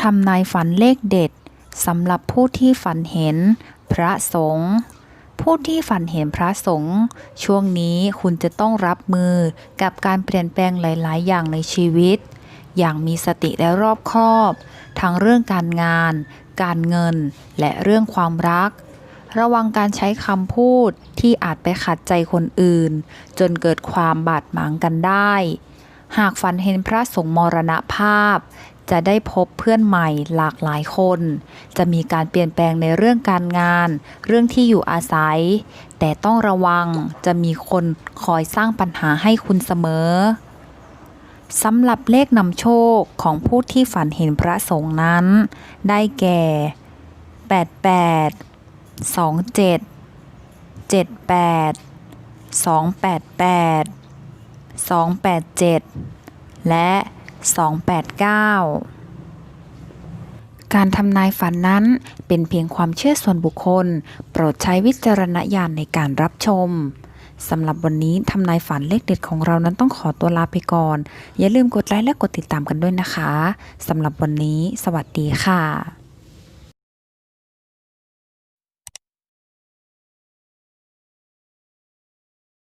ทำนายฝันเลขเด็ดสำหรับผู้ที่ฝันเห็นพระสงฆ์ผู้ที่ฝันเห็นพระสงฆ์ช่วงนี้คุณจะต้องรับมือกับการเปลี่ยนแปลงหลาย ๆ อย่างในชีวิต อย่างมีสติและรอบคอบ ทั้งเรื่องการงาน การเงิน และเรื่องความรัก ระวังการใช้คำพูดที่อาจไปขัดใจคนอื่น จนเกิดความบาดหมางกันได้ หากฝันเห็นพระสงฆ์มรณภาพ จะได้พบเพื่อนใหม่หลากหลายคน จะมีการเปลี่ยนแปลงในเรื่องการงาน เรื่องที่อยู่อาศัย แต่ต้องระวังจะมีคนคอยสร้างปัญหาให้คุณเสมอสำหรับเลขนำโชคของผู้ที่ฝันเห็นพระสงฆ์นั้น ได้แก่ 88 27 78 288 287 และ 289 การทำนายฝันนั้นเป็นเพียงความเชื่อส่วนบุคคล โปรดใช้วิจารณญาณในการรับชมสำหรับวันนี้ทำนายฝันเลขเด็ดของเรานั้นต้องขอตัวลาไปก่อน อย่าลืมกดไลค์และกดติดตามกันด้วยนะคะสำหรับวันนี้ สวัสดีค่ะ